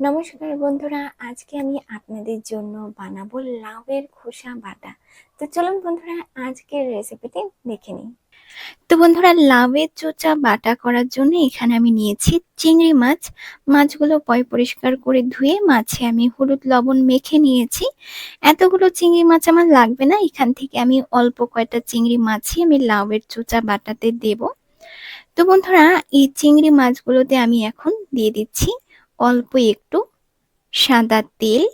নমস্কার বন্ধুরা, আজকে আমি আপনাদের জন্য বানাবো লাউয়ের খোসা বাটা। তো চলুন বন্ধুরা, আজকের রেসিপিটি দেখে নিই। তো বন্ধুরা, লাউয়ের চোচা বাটা করার জন্য এখানে আমি নিয়েছি চিংড়ি মাছ। মাছগুলো পয় পরিষ্কার করে ধুয়ে মাছে আমি হলুদ লবণ মেখে নিয়েছি। এতগুলো চিংড়ি মাছ আমার লাগবে না, এখান থেকে আমি অল্প কয়টা চিংড়ি মাছই আমি লাউয়ের চোচা বাটাতে দেব। তো বন্ধুরা, এই চিংড়ি মাছগুলোতে আমি এখন দিয়ে দিচ্ছি অল্প একটু সাদা তেল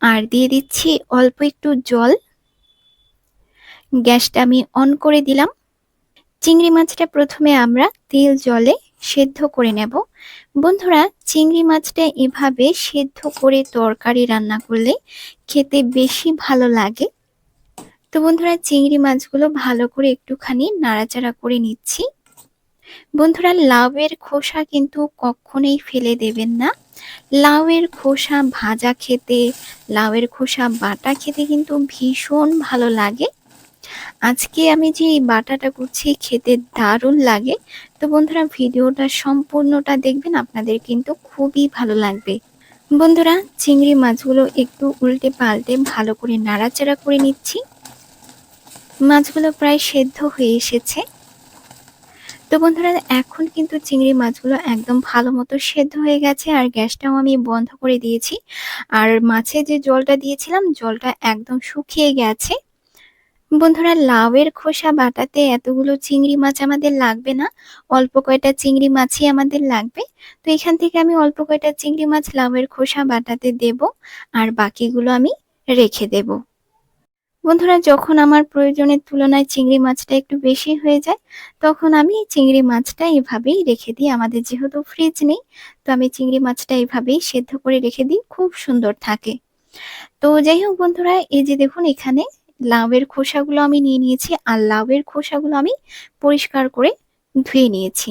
আর দিয়ে দিচ্ছি অল্প একটু জল। গ্যাসটা আমি অন করে দিলাম। চিংড়ি মাছটা প্রথমে আমরা তেল জলে সেদ্ধ করে নেব। বন্ধুরা, চিংড়ি মাছটা এভাবে সেদ্ধ করে তরকারি রান্না করলে খেতে বেশি ভালো লাগে। তো বন্ধুরা, চিংড়ি মাছগুলো ভালো করে একটুখানি নাড়াচাড়া করে নিচ্ছি। বন্ধুরা, লাউয়ের খোসা কিন্তু কখনোই ফেলে দেবেন না। লাউয়ের খোসা ভাজা খেতে, লাউয়ের খোসা বাটা খেতে কিন্তু ভীষণ ভালো লাগে। আজকে আমি যে এই বাটাটা করছি খেতে দারুণ লাগে। তো বন্ধুরা, ভিডিওটা সম্পূর্ণটা দেখবেন, আপনাদের কিন্তু খুবই ভালো লাগবে। বন্ধুরা, চিংড়ি মাছগুলো একটু উল্টে পাল্টে ভালো করে নাড়াচাড়া করে নিচ্ছি। মাছগুলো প্রায় সেদ্ধ হয়ে এসেছে। তো বন্ধুরা, এখন কিন্তু চিংড়ি মাছগুলো একদম ভালো মতো সেদ্ধ হয়ে গেছে আর গ্যাসটাও আমি বন্ধ করে দিয়েছি। আর মাছে যে জলটা দিয়েছিলাম, জলটা একদম শুকিয়ে গেছে। বন্ধুরা, লাউয়ের খোসা বাটাতে এতগুলো চিংড়ি মাছ আমাদের লাগবে না। অল্প কয়টা চিংড়ি মাছই আমাদের লাগবে। তো এখান থেকে আমি অল্প কয়টা চিংড়ি মাছ লাউয়ের খোসা বাটাতে দেব আর বাকিগুলো আমি রেখে দেবো। বন্ধুরা, যখন আমার প্রয়োজনের তুলনায় চিংড়ি মাছটা একটু বেশি হয়ে যায়, তখন আমি চিংড়ি মাছটা এভাবেই রেখে দিই। আমাদের যেহেতু ফ্রিজ নেই, তো আমি চিংড়ি মাছটা এভাবেই সেদ্ধ করে রেখে দিই, খুব সুন্দর থাকে। তো যাই হোক বন্ধুরা, এই যে দেখুন এখানে লাউয়ের খোসাগুলো আমি নিয়ে নিয়েছি, আর লাউয়ের খোসাগুলো আমি পরিষ্কার করে ধুয়ে নিয়েছি।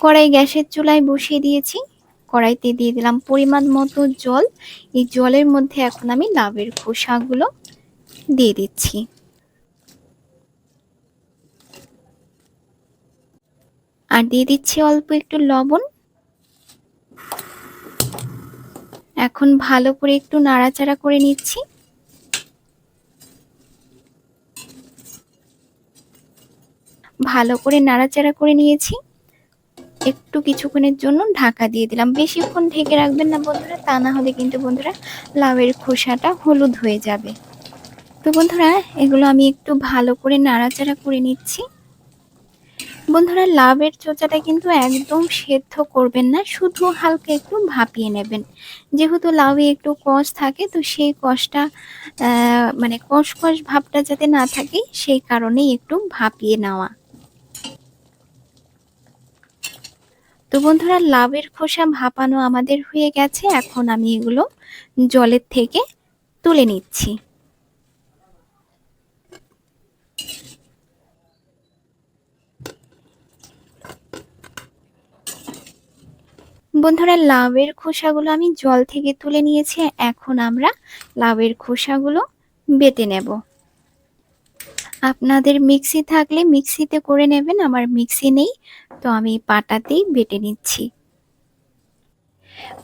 কড়াই গ্যাসের চুলায় বসিয়ে দিয়েছি। কড়াইতে দিয়ে দিলাম পরিমাণ মতো জল। এই জলের মধ্যে এখন আমি লাভের খোসাগুলো দিয়ে দিচ্ছি। আর দিয়ে দিচ্ছি অল্প একটু লবণ। এখন ভালো করে একটু নাড়াচাড়া করে নিচ্ছি। ভালো করে নাড়াচাড়া করে নিয়েছি। একটু কিছুক্ষণের জন্য ঢাকা দিয়ে দিলাম। বেশিক্ষণ ঢেকে রাখবেন না বন্ধুরা, তা না হলে কিন্তু বন্ধুরা লাউয়ের খোসাটা হলুদ হয়ে যাবে। তো বন্ধুরা, এগুলো আমি একটু ভালো করে নাড়াচাড়া করে নিচ্ছি। বন্ধুরা লাভের চোচাটা কিন্তু একদম সেদ্ধ করবেন না, শুধু হালকা একটু ভাপিয়ে নেবেন। যেহেতু লাউয়ে একটু কষ থাকে, তো সেই কষটা মানে কষ কষ ভাবটা যাতে না থাকে, সেই কারণেই একটু ভাপিয়ে নেওয়া। তো বন্ধুরা লাভের খোসা ভাপানো আমাদের হয়ে গেছে। এখন আমি এগুলো জলের থেকে তুলে নিচ্ছি। বন্ধুরা লাভের খোসাগুলো আমি জল থেকে তুলে নিয়েছি। এখন আমরা লাভের খোসাগুলো বেটে নেব। আপনাদের মিক্সি থাকলে মিক্সিতে করে নেবেন। আমার মিক্সি নেই। তো আমি পাটাতেই বেটে নিচ্ছি।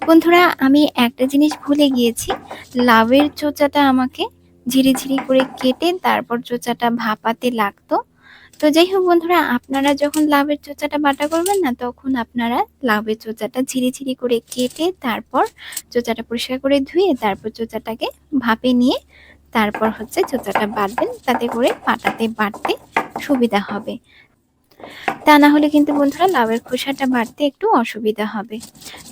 বন্ধুরা, আমি একটা জিনিস ভুলে গিয়েছি। লাভের চোচাটা আমাকে ঝিরিঝিরি করে কেটে তারপর চোচাটা ভাপাতে লাগতো। তো যাই হোক বন্ধুরা, আপনারা যখন লাভের চোচাটা বাটা করবেন না, তখন আপনারা লাভের চোচাটা ঝিরিঝিরি করে কেটে তারপর চোচাটা পরিষ্কার করে ধুয়ে তারপর চোচাটাকে ভাপে নিয়ে তারপর হচ্ছে চোচাটা বাটবেন। তাতে করে পাটাতে বাটতে সুবিধা হবে। তা না হলে কিন্তু বন্ধুরা লাউয়ের খোসাটা বাড়তে একটু অসুবিধা হবে।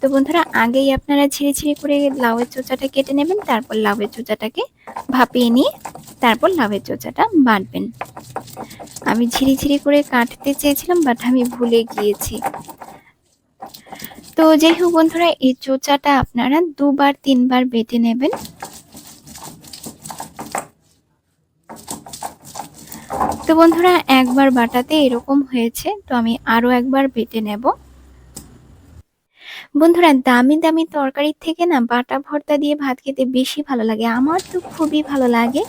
তো বন্ধুরা আগেই আপনারা ছিঁড়ে ছিঁড়ে করে লাউয়ের চোচাটা কেটে নেবেন, তারপর লাউয়ের চোচাটাকে ভাপিয়ে নিয়ে তারপর লাউয়ের চোচাটা বাটবেন। আমি ঝিরি ঝিরি করে কাটতে চেয়েছিলাম, বাট আমি ভুলে গিয়েছি। তো যাই হোক বন্ধুরা, এই চোচাটা আপনারা দুবার, তিনবার বেটে নেবেন। তো বন্ধুরা, একবার বাটাতে এরকম হয়েছে, তো আমি আরও একবার বেটে নেব। বন্ধুরা, দামি দামি তরকারির থেকে না বাটা ভর্তা দিয়ে ভাত খেতে বেশি ভালো লাগে। আমার তো খুবই ভালো লাগে।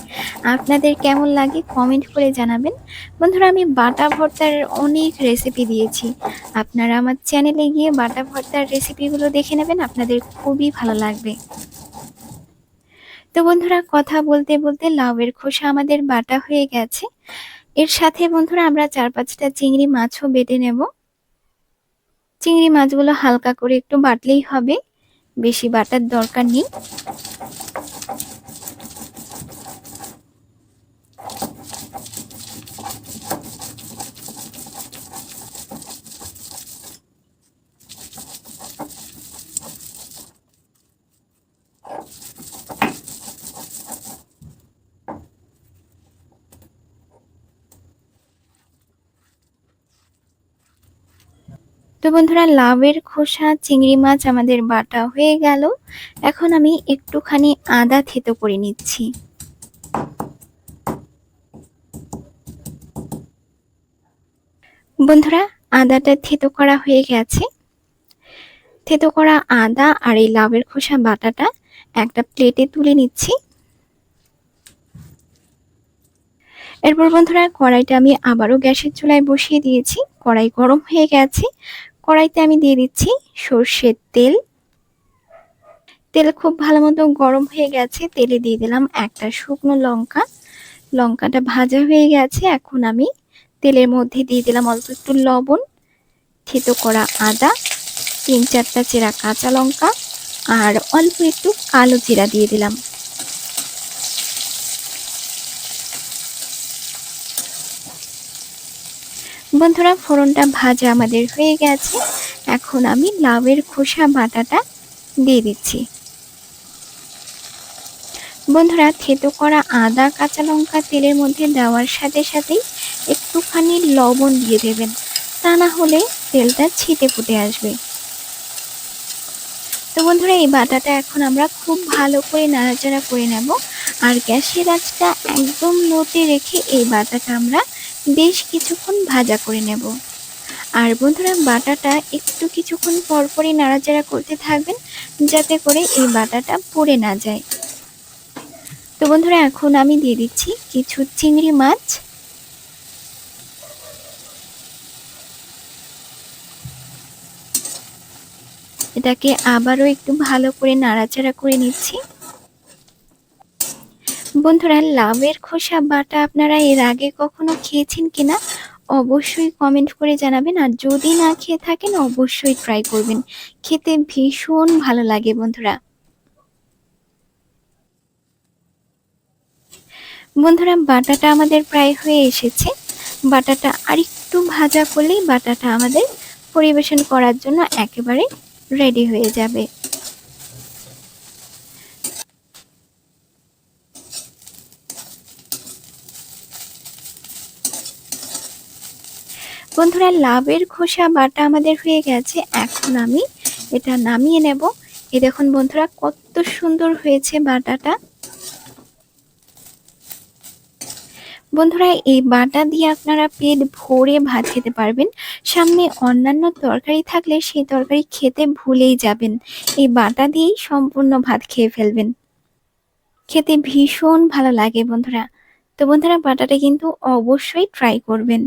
আপনাদের কেমন লাগে কমেন্ট করে জানাবেন। বন্ধুরা, আমি বাটা ভর্তার অনেক রেসিপি দিয়েছি। আপনারা আমার চ্যানেলে গিয়ে বাটা ভর্তার রেসিপিগুলো দেখে নেবেন, আপনাদের খুবই ভালো লাগবে। তো বন্ধুরা, কথা বলতে বলতে লাউয়ের খোসা আমাদের বাটা হয়ে গেছে। এর সাথে বন্ধুরা আমরা চার পাঁচটা চিংড়ি মাছও বেটে নেব। চিংড়ি মাছগুলো হালকা করে একটু বাটলেই হবে, বেশি বাটার দরকার নেই। তো বন্ধুরা, লাউয়ের খোসা, চিংড়ি মাছ আমাদের বাটা হয়ে গেল। এখন আমি একটুখানি আদা থেতো করে নিচ্ছি। বন্ধুরা, আদাটা থেতো করা হয়ে গেছে। থেতো করা আদা আর এই লাউয়ের খোসা বাটাটা একটা প্লেটে তুলে নিচ্ছি। এরপর বন্ধুরা, কড়াইটা আমি আবারও গ্যাসের চুলায় বসিয়ে দিয়েছি। কড়াই গরম হয়ে গেছে। কড়াইতে আমি দিয়ে দিচ্ছি সর্ষের তেল। তেল খুব ভালো মতো গরম হয়ে গেছে, তেলে দিয়ে দিলাম একটা শুকনো লঙ্কা। লঙ্কাটা ভাজা হয়ে গেছে, এখন আমি তেলের মধ্যে দিয়ে দিলাম অল্প একটু লবণ, থেতো করা আদা, তিন চারটা চেরা কাঁচা লঙ্কা, আর অল্প একটু কালো জিরা দিয়ে দিলাম। বন্ধুরা, ফোড়নটা ভাজা আমাদের হয়ে গেছে। এখন আমি লাউয়ের খোসা বাটাটা দিয়ে দিচ্ছি। বন্ধুরা, থেতো করা আদা, কাঁচা লঙ্কা তেলের মধ্যে দেওয়ার সাথে সাথেই একটুখানি লবণ দিয়ে দেবেন। তা না হলে তেলটা ছিটে ফুটে আসবে। তো বন্ধুরা, এই বাটাটা এখন আমরা খুব ভালো করে নাড়াচাড়া করে নেব। আর গ্যাসের আঁচটা একদম লোতে রেখে এই বাটাটা আমরা বেশ কিছুক্ষণ ভাজা করে নেব। আর বন্ধুরা, বাটাটা একটু কিছুক্ষণ পরপরই নাড়াচাড়া করতে থাকবেন, যাতে করে এই বাটাটা পড়ে না যায়। তো বন্ধুরা, এখন আমি দিয়ে দিচ্ছি কিছু চিংড়ি মাছ। এটাকে আবারও একটু ভালো করে নাড়াচাড়া করে নিচ্ছি। বন্ধুরা লাভের খোসা বাটা আপনারা এর আগে কখনো খেয়েছেন কিনা? অবশ্যই কমেন্ট করে জানাবেন আর যদি না খেয়ে থাকেন, অবশ্যই ট্রাই করবেন। খেতে ভীষণ ভালো লাগে বন্ধুরা। বন্ধুরা, বাটাটা আমাদের প্রায় হয়ে এসেছে। বাটাটা আরেকটু ভাজা করলেই বাটাটা আমাদের পরিবেশন করার জন্য একেবারে রেডি হয়ে যাবে। বন্ধুরা, লাভের খোসা বাটা আমাদের হয়ে গেছে। এখন আমি এটা নামিয়ে নেব। এ দেখুন বন্ধুরা, কত সুন্দর হয়েছে বাটাটা। বন্ধুরা, এই বাটা দিয়ে আপনারা পেট ভরে ভাত খেতে পারবেন। সামনে অন্যান্য তরকারি থাকলে সেই তরকারি খেতে ভুলেই যাবেন। এই বাটা দিয়েই সম্পূর্ণ ভাত খেয়ে ফেলবেন। খেতে ভীষণ ভালো লাগে বন্ধুরা। তো বন্ধুরা, বাটাটা কিন্তু অবশ্যই ট্রাই করবেন।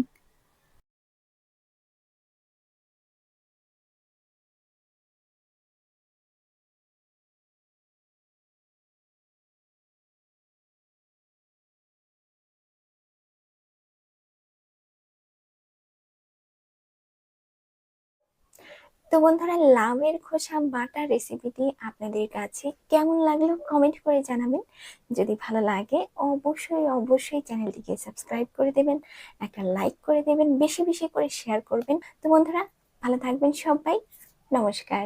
তো বন্ধুরা লাভের খোসা বাটা রেসিপিটি আপনাদের কাছে কেমন লাগল কমেন্ট করে জানাবেন। যদি ভালো লাগে, অবশ্যই অবশ্যই চ্যানেলটিকে সাবস্ক্রাইব করে দেবেন, একটা লাইক করে দেবেন, বেশি বেশি করে শেয়ার করবেন। তো বন্ধুরা, ভালো থাকবেন সবাই। নমস্কার।